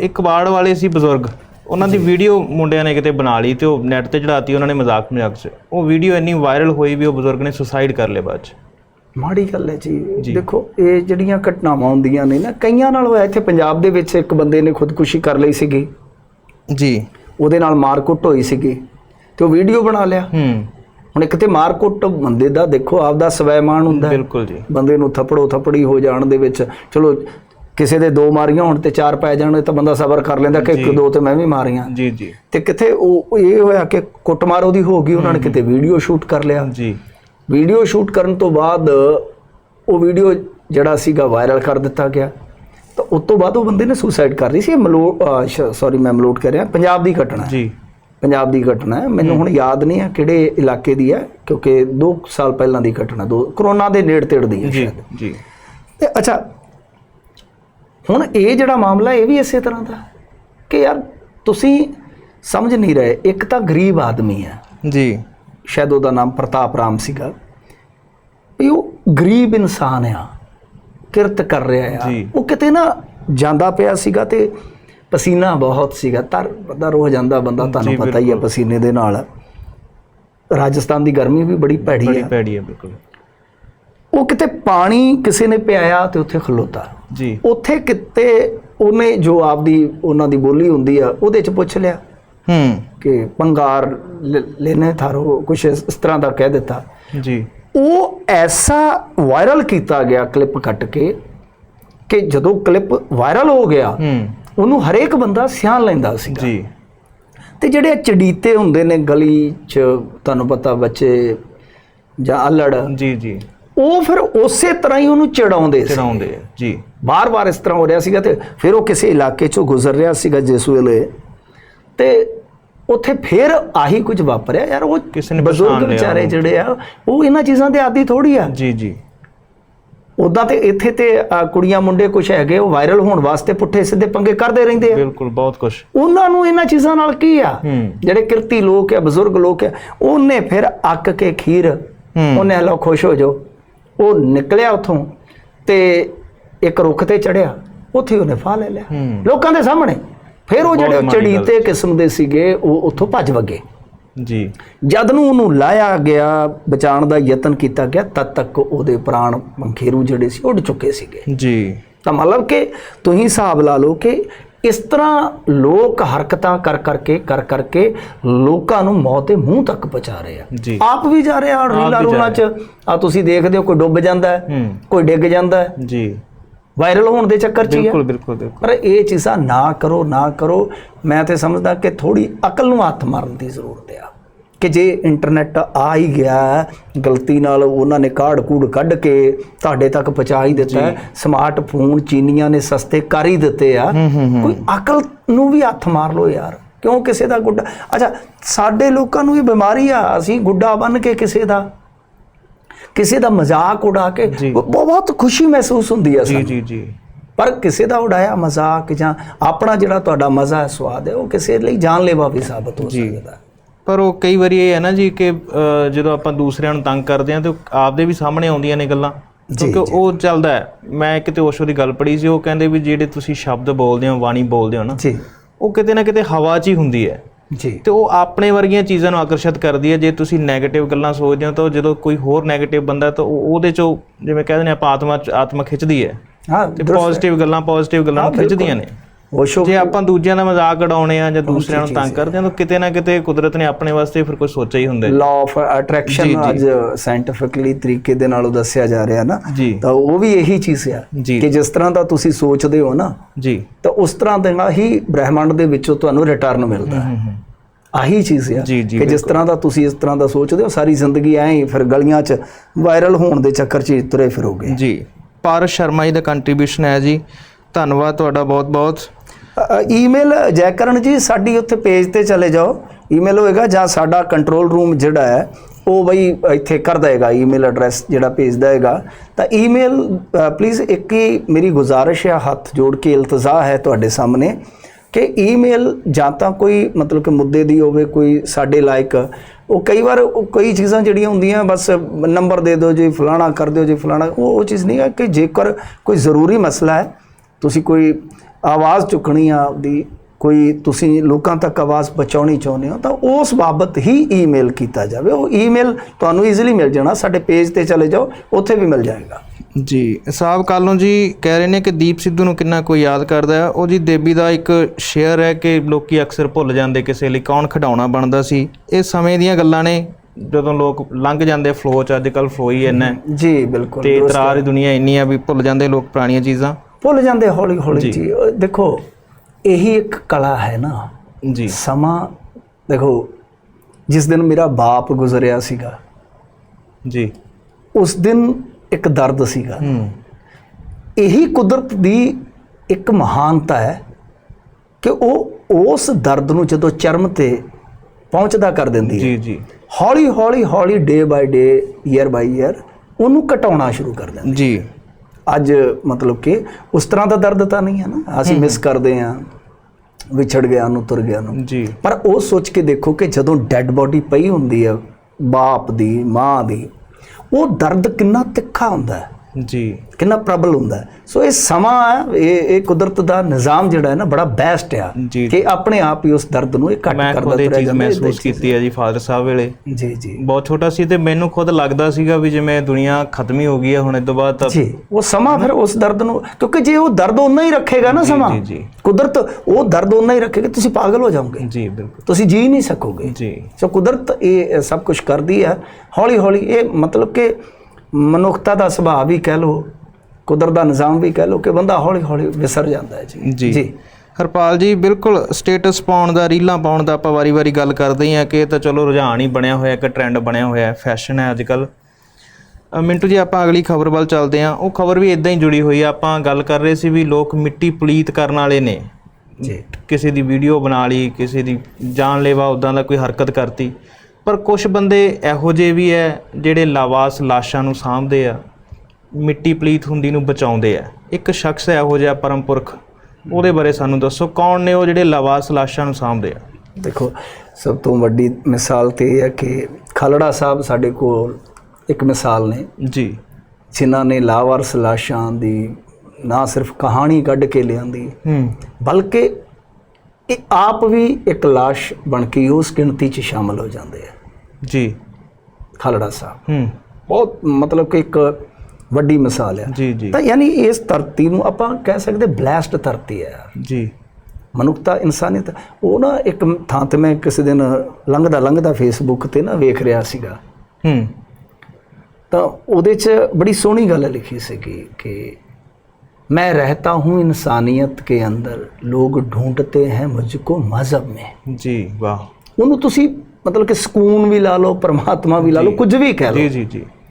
ਇੱਕ ਵਾਰਡ ਵਾਲੇ ਸੀ ਬਜ਼ੁਰਗ। ਉਹਨਾਂ ਦੀ ਵੀਡੀਓ ਮੁੰਡਿਆਂ ਨੇ ਕਿਤੇ ਬਣਾ ਲਈ ਤੇ ਉਹ ਨੈਟ ਤੇ ਚੜਾਤੀ ਉਹਨਾਂ ਨੇ ਮਜ਼ਾਕ ਮਜ਼ਾਕ 'ਚ। ਉਹ ਵੀਡੀਓ ਇੰਨੀ ਵਾਇਰਲ ਹੋਈ ਵੀ ਉਹ ਬਜ਼ੁਰਗ ਨੇ ਸੁਸਾਈਡ ਕਰ ਲਿਆ ਬਾਅਦ 'ਚ। ਮਾੜੀ ਗੱਲ ਹੈ ਜੀ। ਦੇਖੋ ਇਹ ਜਿਹੜੀਆਂ ਘਟਨਾਵਾਂ ਹੁੰਦੀਆਂ ਨੇ ਨਾ ਕਈਆਂ ਨਾਲ ਹੋਇਆ ਇੱਥੇ ਪੰਜਾਬ ਦੇ ਵਿੱਚ ਇੱਕ ਬੰਦੇ ਨੇ ਖੁਦਕੁਸ਼ੀ ਕਰ ਲਈ ਸੀਗੀ। ਜੀ। ਉਹਦੇ ਨਾਲ ਮਾਰਕੁੱਟ ਹੋਈ ਸੀਗੀ ਤੇ ਉਹ ਵੀਡੀਓ ਬਣਾ ਲਿਆ। ਹੂੰ। ਹੁਣ ਇੱਕ ਤੇ ਮਾਰਕੁੱਟ ਬੰਦੇ ਦਾ ਦੇਖੋ ਆਪਦਾ ਸਵੈਮਾਨ ਹੁੰਦਾ। ਬਿਲਕੁਲ ਜੀ। ਬੰਦੇ ਨੂੰ ਥੱਪੜੋ ਥੱਪੜੀ ਹੋ ਜਾਣ ਦੇ ਵਿੱਚ। ਚਲੋ ਕਿਸੇ ਦੇ ਦੋ ਮਾਰੀਆਂ ਹੋਣ ਤੇ ਚਾਰ ਪੈ ਜਾਣ ਤਾਂ ਬੰਦਾ ਸਬਰ ਕਰ ਲੈਂਦਾ ਕਿ ਇੱਕ ਦੋ ਤੇ ਮੈਂ ਵੀ ਮਾਰੀਆਂ। ਜੀ ਜੀ। ਤੇ ਕਿਤੇ ਉਹ ਇਹ ਹੋਇਆ ਕਿ ਕੁੱਟਮਾਰ ਉਹਦੀ ਹੋ ਗਈ ਉਹਨਾਂ ਨੇ ਕਿਤੇ ਵੀਡੀਓ ਸ਼ੂਟ ਕਰ ਲਿਆ। ਜੀ। ਵੀਡੀਓ ਸ਼ੂਟ ਕਰਨ ਤੋਂ ਬਾਅਦ ਉਹ ਵੀਡੀਓ ਜਿਹੜਾ ਸੀਗਾ ਵਾਇਰਲ ਕਰ ਦਿੱਤਾ ਗਿਆ। ਤਾਂ ਉਸ ਤੋਂ ਬਾਅਦ ਉਹ ਬੰਦੇ ਨੇ ਸੁਸਾਈਡ ਕਰ ਲਈ ਸੀ ਮਲੋ ਸੌਰੀ ਮੈਂ ਮਲੋਟ ਕਰ ਰਿਹਾ ਪੰਜਾਬ ਦੀ ਘਟਨਾ ਜੀ। ਪੰਜਾਬ ਦੀ ਘਟਨਾ ਹੈ। ਮੈਨੂੰ ਹੁਣ ਯਾਦ ਨਹੀਂ ਹੈ ਕਿਹੜੇ ਇਲਾਕੇ ਦੀ ਹੈ ਕਿਉਂਕਿ 2 ਸਾਲ ਪਹਿਲਾਂ ਦੀ ਘਟਨਾ ਦੋ ਕਰੋਨਾ ਦੇ ਨੇੜੇ ਤੇੜ ਦੀ ਹੈ ਜੀ ਜੀ। ਤੇ ਅੱਛਾ ਹੁਣ ਇਹ ਜਿਹੜਾ ਮਾਮਲਾ ਇਹ ਵੀ ਇਸੇ ਤਰ੍ਹਾਂ ਦਾ ਕਿ ਯਾਰ ਤੁਸੀਂ ਸਮਝ ਨਹੀਂ ਰਹੇ ਇੱਕ ਤਾਂ ਗਰੀਬ ਆਦਮੀ ਹੈ। ਜੀ। ਸ਼ਾਇਦ ਉਹਦਾ ਨਾਮ ਪ੍ਰਤਾਪ ਰਾਮ ਸੀਗਾ। ਵੀ ਉਹ ਗਰੀਬ ਇਨਸਾਨ ਆ ਕਿਰਤ ਕਰ ਰਿਹਾ ਆ। ਉਹ ਕਿਤੇ ਨਾ ਜਾਂਦਾ ਪਿਆ ਸੀਗਾ ਤੇ ਪਸੀਨਾ ਬਹੁਤ ਸੀਗਾ। ਤਰ ਬੰਦਾ ਰੋ ਜਾਂਦਾ ਬੰਦਾ ਤੁਹਾਨੂੰ ਪਤਾ ਹੀ ਆ ਪਸੀਨੇ ਦੇ ਨਾਲ। ਰਾਜਸਥਾਨ ਦੀ ਗਰਮੀ ਵੀ ਬੜੀ ਭੈੜੀ ਬੜੀ ਆ। ਭੈੜੀ ਹੈ ਬਿਲਕੁਲ। ਉਹ ਕਿਤੇ ਪਾਣੀ ਕਿਸੇ ਨੇ ਪਿਆਇਆ ਤੇ ਉੱਥੇ ਖਲੋਤਾ। ਜੀ। ਉੱਥੇ ਕਿਤੇ ਉਹਨੇ ਜੋ ਆਪਦੀ ਉਹਨਾਂ ਦੀ ਬੋਲੀ ਹੁੰਦੀ ਆ ਉਹਦੇ ਚ ਪੁੱਛ ਲਿਆ ਹੂੰ। ਕਿ ਪੰਗਾਰ ਲੈਨੇ ਥਾਰੋ ਕੁਛ ਇਸ ਤਰ੍ਹਾਂ ਦਾ ਕਹਿ ਦਿੱਤਾ। ਜੀ। ਉਹ ਐਸਾ ਵਾਇਰਲ ਕੀਤਾ ਗਿਆ ਕਲਿੱਪ ਕੱਟ ਕੇ ਕਿ ਜਦੋਂ ਕਲਿੱਪ ਵਾਇਰਲ ਹੋ ਗਿਆ ਹੂੰ। ਉਹਨੂੰ ਹਰੇਕ ਬੰਦਾ ਸਿਆਣ ਲੈਂਦਾ ਸੀਗਾ। ਜੀ। ਤੇ ਜਿਹੜੇ ਚੜੀਤੇ ਹੁੰਦੇ ਨੇ ਗਲੀ 'ਚ ਤੁਹਾਨੂੰ ਪਤਾ ਬੱਚੇ ਜਾਂ ਅਲੜ ਜੀ ਜੀ। ਉਹ ਫਿਰ ਉਸੇ ਤਰ੍ਹਾਂ ਹੀ ਉਹਨੂੰ ਚੜਾਉਂਦੇ ਸੀ। ਚੜਾਉਂਦੇ ਜੀ। ਬਾਰ-ਬਾਰ ਇਸ ਤਰ੍ਹਾਂ ਹੋ ਰਿਹਾ ਸੀਗਾ ਤੇ ਫਿਰ ਉਹ ਕਿਸੇ ਇਲਾਕੇ 'ਚੋਂ ਗੁਜ਼ਰ ਰਿਹਾ ਸੀਗਾ ਜਿਸ ਵੇਲੇ ਤੇ ਉੱਥੇ ਫਿਰ ਆਹੀ ਕੁਝ ਵਾਪਰਿਆ। ਯਾਰ ਉਹ ਕਿਸੇ ਨੇ ਬਜ਼ੁਰਗ ਵਿਚਾਰੇ। ਜਿਹੜੇ ਆ ਉਹ ਇਹਨਾਂ ਚੀਜ਼ਾਂ ਦੇ ਆਦੀ ਥੋੜੀ ਆ। ਜੀ ਜੀ। ਉਦਾਂ ਤੇ ਇੱਥੇ ਤੇ ਕੁੜੀਆਂ ਮੁੰਡੇ ਕੁਝ ਹੈਗੇ ਉਹ ਵਾਇਰਲ ਹੋਣ ਵਾਸਤੇ ਪੁੱਠੇ ਸਿੱਧੇ ਪੰਗੇ ਕਰਦੇ ਰਹਿੰਦੇ ਆ। ਬਿਲਕੁਲ ਬਹੁਤ ਕੁਝ ਉਹਨਾਂ ਨੂੰ ਇਹਨਾਂ ਚੀਜ਼ਾਂ ਨਾਲ ਕੀ ਆ? ਜਿਹੜੇ ਕਿਰਤੀ ਲੋਕ ਆ ਬਜ਼ੁਰਗ ਲੋਕ ਆ ਉਹਨੇ ਫਿਰ ਅੱਕ ਕੇ ਖੀਰ ਉਹਨੇ ਲਓ ਖੁਸ਼ ਹੋ ਜਾਓ। ਉਹ ਨਿਕਲਿਆ ਉਥੋਂ ਤੇ ਇੱਕ ਰੁੱਖ ਤੇ ਚੜਿਆ ਉੱਥੇ ਉਹਨੇ ਫਾਹ ਲੈ ਲਿਆ। ਲੋਕਾਂ ਦੇ ਸਾਹਮਣੇ। ਫਿਰ ਉਹ ਜਿਹੜੇ ਚੜੀਤੇ ਕਿਸਮ ਦੇ ਸੀਗੇ ਉਹ ਉੱਥੋਂ ਭੱਜ ਵਗੇ। ਜੀ। ਜਦ ਨੂੰ ਉਹਨੂੰ ਲਾਇਆ ਗਿਆ ਬਚਾਉਣ ਦਾ ਯਤਨ ਕੀਤਾ ਗਿਆ ਤਦ ਤੱਕ ਉਹਦੇ ਪ੍ਰਾਣ ਮੰਖੇਰੂ ਜਿਹੜੇ ਸੀ ਉੱਡ ਚੁੱਕੇ ਸੀਗੇ। ਜੀ। ਤਾਂ ਮਤਲਬ ਕਿ ਤੁਸੀਂ ਹਿਸਾਬ ਲਾ ਲਓ ਕਿ ਇਸ ਤਰ੍ਹਾਂ ਲੋਕ ਹਰਕਤਾਂ ਕਰ ਕਰਕੇ ਕਰ ਕਰਕੇ ਲੋਕਾਂ ਨੂੰ ਮੌਤ ਦੇ ਮੂੰਹ ਤੱਕ ਪਹੁੰਚਾ ਰਹੇ ਆ। ਆਪ ਵੀ ਜਾ ਰਹੇ ਆ ਰੀਲਾ ਰੂਲਾਂ ਚ। ਆ ਤੁਸੀਂ ਦੇਖਦੇ ਹੋ ਕੋਈ ਡੁੱਬ ਜਾਂਦਾ ਹੈ ਕੋਈ ਡਿੱਗ ਜਾਂਦਾ ਹੈ। ਜੀ। ਵਾਇਰਲ ਹੋਣ ਦੇ ਚੱਕਰ 'ਚ ਹੀ ਹੈ। ਬਿਲਕੁਲ ਬਿਲਕੁਲ ਬਿਲਕੁਲ। ਪਰ ਇਹ ਚੀਜ਼ਾਂ ਨਾ ਕਰੋ ਨਾ ਕਰੋ। ਮੈਂ ਤੇ ਸਮਝਦਾ ਕਿ ਥੋੜੀ ਅਕਲ ਨੂੰ ਹੱਥ ਮਾਰਨ ਦੀ ਜ਼ਰੂਰਤ ਆ ਕਿ ਜੇ ਇੰਟਰਨੈਟ ਆ ਹੀ ਗਿਆ ਗਲਤੀ ਨਾਲ ਉਹਨਾਂ ਨੇ ਕਾਢ ਕੂੜ ਕੱਢ ਕੇ ਤੁਹਾਡੇ ਤੱਕ ਪਹੁੰਚਾ ਹੀ ਦਿੱਤਾ ਹੈ। ਸਮਾਰਟਫੋਨ ਚੀਨੀਆਂ ਨੇ ਸਸਤੇ ਕਰ ਹੀ ਦਿੱਤੇ ਆ। ਕੋਈ ਅਕਲ ਨੂੰ ਵੀ ਹੱਥ ਮਾਰ ਲਓ ਯਾਰ। ਕਿਉਂ ਕਿਸੇ ਦਾ ਗੁੱਡਾ? ਅੱਛਾ ਸਾਡੇ ਲੋਕਾਂ ਨੂੰ ਇਹ ਬਿਮਾਰੀ ਆ। ਅਸੀਂ ਗੁੱਡਾ ਬਨ ਕੇ ਕਿਸੇ ਦਾ ਕਿਸੇ ਦਾ ਮਜ਼ਾਕ ਉਡਾ ਕੇ ਜੀ। ਬਹੁਤ ਖੁਸ਼ੀ ਮਹਿਸੂਸ ਹੁੰਦੀ ਆ ਜੀ ਸਾਨੂੰ। ਜੀ ਜੀ। ਪਰ ਕਿਸੇ ਦਾ ਉਡਾਇਆ ਮਜ਼ਾਕ ਜਾਂ ਆਪਣਾ ਜਿਹੜਾ ਤੁਹਾਡਾ ਮਜ਼ਾ ਹੈ ਸਵਾਦ ਹੈ ਉਹ ਕਿਸੇ ਲਈ ਜਾਨਲੇਵਾ ਵੀ ਸਾਬਤ ਹੋ ਜੀ। ਸਕਦਾ। ਹੈ ਪਰ ਉਹ ਕਈ ਵਾਰੀ ਇਹ ਹੈ ਨਾ ਜੀ ਕਿ ਜਦੋਂ ਆਪਾਂ ਦੂਸਰਿਆਂ ਨੂੰ ਤੰਗ ਕਰਦੇ ਆ ਤੇ ਆਪਦੇ ਵੀ ਸਾਹਮਣੇ ਆਉਂਦੀਆਂ ਨੇ ਗੱਲਾਂ। ਕਿਉਂਕਿ ਉਹ ਚੱਲਦਾ ਹੈ। ਮੈਂ ਕਿਤੇ ਓਸ਼ੋ ਦੀ ਗੱਲ ਪੜ੍ਹੀ ਸੀ ਉਹ ਕਹਿੰਦੇ ਵੀ ਜਿਹੜੇ ਤੁਸੀਂ ਸ਼ਬਦ ਬੋਲਦੇ ਹੋ ਬਾਣੀ ਬੋਲਦੇ ਹੋ ਨਾ ਜੀ। ਉਹ ਕਿਤੇ ਨਾ ਕਿਤੇ ਹਵਾ 'ਚ ਹੀ ਹੁੰਦੀ ਹੈ। ਜੀ। ਤੇ ਉਹ ਆਪਣੇ ਵਰਗੀਆਂ ਚੀਜ਼ਾਂ ਨੂੰ ਆਕਰਸ਼ਿਤ ਕਰਦੀ ਹੈ। ਜੇ ਤੁਸੀਂ 네ਗੇਟਿਵ ਗੱਲਾਂ ਸੋਚਦੇ ਹੋ ਤਾਂ ਜਦੋਂ ਕੋਈ ਹੋਰ 네ਗੇਟਿਵ ਬੰਦਾ ਤਾਂ ਉਹ- ਉਹਦੇ ਚੋਂ ਜਿਵੇਂ ਕਹਿੰਦੇ ਨੇ ਆਪਾਂ ਆਤਮਾ ਆਤਮਾ ਖਿੱਚਦੀ ਹੈ। ਹਾਂ ਤੇ ਪੋਜ਼ਿਟਿਵ ਗੱਲਾਂ ਪੋਜ਼ਿਟਿਵ ਗੱਲਾਂ ਖਿੱਚਦੀਆਂ ਨੇ। ਓਸ਼ੋ ਜੇ ਆਪਾਂ ਦੂਜਿਆਂ ਦਾ ਮਜ਼ਾਕ ਉਡਾਉਣੇ ਆ ਜਾਂ ਦੂਸਰਿਆਂ ਨੂੰ ਤੰਗ ਕਰਦੇ ਆ ਤਾਂ ਕਿਤੇ ਨਾ ਕਿਤੇ ਕੁਦਰਤ ਨੇ ਆਪਣੇ ਵਾਸਤੇ ਫਿਰ ਕੁਝ ਸੋਚਿਆ ਹੀ ਹੁੰਦਾ ਹੈ। ਲਾਅ ਆਫ ਅਟਰੈਕਸ਼ਨ ਅੱਜ ਸਾਇੰਟੀਫਿਕਲੀ ਤਰੀਕੇ ਦੇ ਨਾਲ ਉਹ ਦੱਸਿਆ ਜਾ ਰਿਹਾ ਨਾ ਤਾਂ ਉਹ ਵੀ ਇਹੀ ਚੀਜ਼ ਆ ਕਿ ਜਿਸ ਤਰ੍ਹਾਂ ਦਾ ਤੁਸੀਂ ਸੋਚਦੇ ਹੋ ਨਾ ਜੀ। ਤਾਂ ਉਸ ਤਰ੍ਹਾਂ ਦੇ ਹੀ ਬ੍ਰਹਿਮੰਡ ਦੇ ਵਿੱਚੋਂ ਤੁਹਾਨੂੰ ਰਿਟਰਨ ਮਿਲਦਾ ਹੈ। ਆਹੀ ਚੀਜ਼ ਆ ਕਿ ਜਿਸ ਤਰ੍ਹਾਂ ਦਾ ਤੁਸੀਂ ਇਸ ਤਰ੍ਹਾਂ ਦਾ ਸੋਚਦੇ ਹੋ ਸਾਰੀ ਜ਼ਿੰਦਗੀ ਐਂ ਹੀ ਫਿਰ ਗਲੀਆਂ 'ਚ ਵਾਇਰਲ ਹੋਣ ਦੇ ਚੱਕਰ 'ਚ ਤੁਰੇ ਫਿਰੋਗੇ। ਜੀ। ਪਾਰਸ ਸ਼ਰਮਾ ਜੀ ਦਾ ਕੰਟਰੀਬਿਊਸ਼ਨ ਹੈ ਜੀ। ਧੰਨਵਾਦ ਤੁਹਾਡਾ ਬਹੁਤ ਬਹੁਤ ਈਮੇਲ ਜੈਕਰਨ ਜੀ ਸਾਡੀ ਉੱਥੇ ਪੇਜ ਤੇ ਚਲੇ ਜਾਓ। ਈਮੇਲ ਹੋਏਗਾ ਜਾਂ ਸਾਡਾ ਕੰਟਰੋਲ ਰੂਮ ਜਿਹੜਾ ਹੈ, ਉਹ ਬਈ ਇੱਥੇ ਕਰ ਦੇਗਾ ਈਮੇਲ ਐਡਰੈਸ ਜਿਹੜਾ ਭੇਜਦਾ ਹੈਗਾ ਤਾਂ ਈਮੇਲ ਪਲੀਜ਼ ਇੱਕ ਹੀ ਮੇਰੀ ਗੁਜ਼ਾਰਿਸ਼ ਹੈ, ਹੱਥ ਜੋੜ ਕੇ ਇਲਤਜ਼ਾ ਹੈ ਤੁਹਾਡੇ ਸਾਹਮਣੇ ਕਿ ਈਮੇਲ ਜਾਂ ਤਾਂ ਕੋਈ ਮਤਲਬ ਕਿ ਮੁੱਦੇ ਦੀ ਹੋਵੇ, ਕੋਈ ਸਾਡੇ ਲਾਇਕ, ਉਹ ਕਈ ਵਾਰ ਕਈ ਚੀਜ਼ਾਂ ਜਿਹੜੀਆਂ ਹੁੰਦੀਆਂ, ਬਸ ਨੰਬਰ ਦੇ ਦਿਓ ਜੀ, ਫਲਾਣਾ ਕਰ ਦਿਓ ਜੀ, ਫਲਾਣਾ, ਉਹ ਉਹ ਚੀਜ਼ ਨਹੀਂ ਹੈ ਕਿ ਜੇਕਰ ਕੋਈ ਜ਼ਰੂਰੀ ਮਸਲਾ ਹੈ, ਤੁਸੀਂ ਕੋਈ ਆਵਾਜ਼ ਚੁੱਕਣੀ ਆ ਆਪਦੀ ਕੋਈ ਤੁਸੀਂ ਲੋਕਾਂ ਤੱਕ ਆਵਾਜ਼ ਪਹੁੰਚਾਉਣੀ ਚਾਹੁੰਦੇ ਹੋ ਤਾਂ ਉਸ ਬਾਬਤ ਹੀ ਈਮੇਲ ਕੀਤਾ ਜਾਵੇ। ਉਹ ਈਮੇਲ ਤੁਹਾਨੂੰ ਈਜ਼ੀਲੀ ਮਿਲ ਜਾਣਾ ਸਾਡੇ ਪੇਜ ਤੇ ਚਲੇ ਜਾਓ ਉੱਥੇ ਵੀ ਮਿਲ ਜਾਏਗਾ। ਜੀ ਸਾਹਿਬ ਕਾਲੋਂ ਜੀ ਕਹਿ ਰਹੇ ਨੇ ਕਿ ਦੀਪ ਸਿੱਧੂ ਨੂੰ ਕਿੰਨਾ ਕੋਈ ਯਾਦ ਕਰਦਾ ਹੈ। ਉਹ ਜੀ ਦੇਬੀ ਦਾ ਇੱਕ ਸ਼ੇਅਰ ਹੈ ਕਿ ਲੋਕੀ ਅਕਸਰ ਭੁੱਲ ਜਾਂਦੇ ਕਿਸੇ ਲਈ ਕੌਣ ਖਿਡਾਉਣਾ ਬਣਦਾ ਸੀ। ਇਹ ਸਮੇਂ ਦੀਆਂ ਗੱਲਾਂ ਨੇ ਜਦੋਂ ਲੋਕ ਲੰਘ ਜਾਂਦੇ ਫਲੋ ਚ ਅੱਜ ਕੱਲ ਫਲੋ ਹੀ ਇੰਨਾ ਜੀ ਬਿਲਕੁਲ ਤੇ ਇਤਰਾਰ ਦੀ ਦੁਨੀਆ ਇੰਨੀ ਆ ਵੀ ਭੁੱਲ ਜਾਂਦੇ ਲੋਕ ਪੁਰਾਣੀਆਂ ਚੀਜ਼ਾਂ। ਭੁੱਲ ਜਾਂਦੇ ਹੌਲੀ ਹੌਲੀ ਜੀ। ਦੇਖੋ ਇਹੀ ਇੱਕ ਕਲਾ ਹੈ ਨਾ। ਜੀ। ਸਮਾਂ ਦੇਖੋ ਜਿਸ ਦਿਨ ਮੇਰਾ ਬਾਪ ਗੁਜ਼ਰਿਆ ਸੀਗਾ ਜੀ। ਉਸ ਦਿਨ ਇੱਕ ਦਰਦ ਸੀਗਾ। ਹੂੰ। ਇਹੀ ਕੁਦਰਤ ਦੀ ਇੱਕ ਮਹਾਨਤਾ ਹੈ ਕਿ ਉਹ ਉਸ ਦਰਦ ਨੂੰ ਜਦੋਂ ਚਰਮ ਤੇ ਪਹੁੰਚਦਾ ਕਰ ਦਿੰਦੀ ਹੈ। ਜੀ ਜੀ। ਹੌਲੀ ਹੌਲੀ ਹੌਲੀ ਡੇ ਬਾਈ ਡੇ ਈਅਰ ਬਾਈ ਈਅਰ ਉਹਨੂੰ ਘਟਾਉਣਾ ਸ਼ੁਰੂ ਕਰ ਦਿੰਦੀ ਜੀ। ਅੱਜ ਮਤਲਬ ਕਿ ਉਸ ਤਰ੍ਹਾਂ ਦਾ ਦਰਦ ਤਾਂ ਨਹੀਂ ਹੈ ਨਾ? ਅਸੀਂ ਮਿਸ ਕਰਦੇ ਹਾਂ ਵਿਛੜ ਗਿਆ ਨੂੰ ਤੁਰ ਗਿਆ ਨੂੰ ਜੀ। ਪਰ ਉਹ ਸੋਚ ਕੇ ਦੇਖੋ ਕਿ ਜਦੋਂ ਡੈੱਡ ਬੋਡੀ ਪਈ ਹੁੰਦੀ ਹੈ ਬਾਪ ਦੀ ਮਾਂ ਦੀ ਉਹ ਦਰਦ ਕਿੰਨਾ ਤਿੱਖਾ ਹੁੰਦਾ ਹੈ। ਜੀ। ਕਿੰਨਾ ਪ੍ਰਬਲ ਹੁੰਦਾ। ਸੋ ਇਹ ਸਮਾਂ ਇਹ ਇਹ ਕੁਦਰਤ ਦਾ ਨਿਜ਼ਾਮ ਜਿਹੜਾ ਹੈ ਨਾ ਬੜਾ ਬੈਸਟ ਆ ਕਿ ਆਪਣੇ ਆਪ ਹੀ ਉਸ ਦਰਦ ਨੂੰ ਇਹ ਘੱਟ ਮੈਂ ਕਰਦਾ ਤੁਰਿਆ ਚੀਜ਼ ਜਾਂਦਾ ਹੈ। ਮਹਿਸੂਸ ਕੀਤੀ ਹੈ ਜੀ ਫਾਦਰ ਸਾਹਿਬ ਵੇਲੇ। ਜੀ ਜੀ। ਬਹੁਤ ਛੋਟਾ ਸੀ ਤੇ ਮੈਨੂੰ ਖੁਦ ਲੱਗਦਾ ਸੀਗਾ ਵੀ ਜਿਵੇਂ ਦੁਨੀਆ ਖਤਮ ਹੀ ਹੋ ਗਈ ਹੈ ਹੁਣ ਇਸ ਤੋਂ ਬਾਅਦ ਤਾਂ ਜੀ ਉਹ ਸਮਾਂ ਫਿਰ ਉਸ ਦਰਦ ਨੂੰ ਕਿਉਂਕਿ ਜੇ ਉਹ ਦਰਦ ਉਨਾ ਹੀ ਰੱਖੇਗਾ ਨਾ ਸਮਾਂ ਜੀ ਜੀ। ਕੁਦਰਤ ਉਹ ਦਰਦ ਉਨਾ ਹੀ ਰੱਖੇਗਾ ਤੁਸੀਂ ਪਾਗਲ ਹੋ ਜਾਓਗੇ। ਜੀ ਬਿਲਕੁਲ। ਤੁਸੀਂ ਜੀ ਨਹੀਂ ਸਕੋਗੇ। ਜੀ। ਸੋ ਕੁਦਰਤ ਇਹ ਸਭ ਕੁਝ ਕਰਦੀ ਹੈ। ਹੌਲੀ ਹੌਲੀ ਇਹ ਮਤਲਬ ਕਿ ਮਨੁੱਖਤਾ ਦਾ ਸੁਭਾਅ ਵੀ ਕਹਿ ਲਓ ਕੁਦਰਤ ਦਾ ਨਿਜ਼ਾਮ ਵੀ ਕਹਿ ਲਓ ਕਿ ਬੰਦਾ ਹੌਲੀ ਹੌਲੀ ਵਿਸਰ ਜਾਂਦਾ ਹੈ ਜੀ। ਜੀ। ਹਰਪਾਲ ਜੀ ਬਿਲਕੁਲ ਸਟੇਟਸ ਪਾਉਣ ਦਾ ਰੀਲਾਂ ਪਾਉਣ ਦਾ ਆਪਾਂ ਵਾਰੀ-ਵਾਰੀ ਗੱਲ ਕਰਦੇ ਹੀ ਆ ਕਿ ਇਹ ਤਾਂ ਚਲੋ ਰੁਝਾਨ ਹੀ ਬਣਿਆ ਹੋਇਆ ਇੱਕ ਟ੍ਰੈਂਡ ਬਣਿਆ ਹੋਇਆ ਹੈ ਫੈਸ਼ਨ ਹੈ ਅੱਜਕੱਲ ਮਿੰਟੂ ਜੀ ਆਪਾਂ ਅਗਲੀ ਖਬਰ ਵੱਲ ਚੱਲਦੇ ਆ ਉਹ ਖਬਰ ਵੀ ਇਦਾਂ ਹੀ ਜੁੜੀ ਹੋਈ ਆ। ਆਪਾਂ ਗੱਲ ਕਰ ਰਹੇ ਸੀ ਵੀ ਲੋਕ ਮਿੱਟੀ ਪਲੀਤ ਕਰਨ ਵਾਲੇ ਨੇ। ਜੀ। ਕਿਸੇ ਦੀ ਵੀਡੀਓ ਬਣਾ ਲਈ ਕਿਸੇ ਦੀ ਜਾਨਲੇਵਾ ਉਦਾਂ ਦਾ ਕੋਈ ਹਰਕਤ ਕਰਤੀ। ਪਰ ਕੁਝ ਬੰਦੇ ਇਹੋ ਜਿਹੇ ਵੀ ਐ ਜਿਹੜੇ ਲਾਵਾਸ ਲਾਸ਼ਾਂ ਨੂੰ ਸਾਂਭਦੇ ਆ ਮਿੱਟੀ ਪਲੀਤ ਹੁੰਦੀ ਨੂੰ ਬਚਾਉਂਦੇ ਆ। ਇੱਕ ਸ਼ਖਸ ਹੈ ਇਹੋ ਜਿਹਾ ਪਰਮਪੁਰਖ ਉਹਦੇ ਬਾਰੇ ਸਾਨੂੰ ਦੱਸੋ ਕੌਣ ਨੇ ਉਹ ਜਿਹੜੇ ਲਾਵਾਸ ਲਾਸ਼ਾਂ ਨੂੰ ਸਾਂਭਦੇ ਆ? ਦੇਖੋ ਸਭ ਤੋਂ ਵੱਡੀ ਮਿਸਾਲ ਤੇ ਇਹ ਹੈ ਕਿ ਖਾਲੜਾ ਸਾਹਿਬ ਸਾਡੇ ਕੋਲ ਇੱਕ ਮਿਸਾਲ ਨੇ। ਜੀ। ਜਿਨ੍ਹਾਂ ਨੇ ਲਾਵਾਰਸ ਲਾਸ਼ਾਂ ਦੀ ਨਾ ਸਿਰਫ ਕਹਾਣੀ ਕੱਢ ਕੇ ਲਿਆਂਦੀ ਹੂੰ। ਬਲਕਿ ਇਹ ਆਪ ਵੀ ਇੱਕ ਲਾਸ਼ ਬਣ ਕੇ ਉਸ ਗਿਣਤੀ 'ਚ ਸ਼ਾਮਲ ਹੋ ਜਾਂਦੇ ਆ। ਜੀ ਖਾਲੜਾ ਸਾਹਿਬ ਹੂੰ ਬਹੁਤ ਮਤਲਬ ਕਿ ਇੱਕ ਵੱਡੀ ਮਿਸਾਲ ਹੈ ਜੀ ਜੀ ਤਾਂ ਯਾਨੀ ਇਸ ਧਰਤੀ ਨੂੰ ਆਪਾਂ ਕਹਿ ਸਕਦੇ ਬਲੈਸਟ ਧਰਤੀ ਹੈ ਯਾਰ ਜੀ ਮਨੁੱਖਤਾ ਇਨਸਾਨੀਅਤ ਉਹ ਨਾ ਇੱਕ ਥਾਂ ਤੇ ਮੈਂ ਕਿਸੇ ਦਿਨ ਲੰਘਦਾ ਲੰਘਦਾ ਫੇਸਬੁੱਕ ਤੇ ਨਾ ਵੇਖ ਰਿਹਾ ਸੀਗਾ ਹੂੰ ਤਾਂ ਉਹਦੇ 'ਚ ਬੜੀ ਸੋਹਣੀ ਗੱਲ ਲਿਖੀ ਸੀਗੀ ਕਿ मैं रहता हूँ इंसानियत के अंदर लोग ढूंढते हैं मुझको मजहब में ਜੀ ਵਾਹ ਉਹਨੂੰ ਤੁਸੀਂ ਮਤਲਬ ਕਿ ਸਕੂਨ ਵੀ ਲਾ ਲਓ ਪਰਮਾਤਮਾ ਵੀ ਲਾ ਲਓ ਕੁਝ ਵੀ ਕਹਿ ਲਓ। ਜੀ ਜੀ ਜੀ।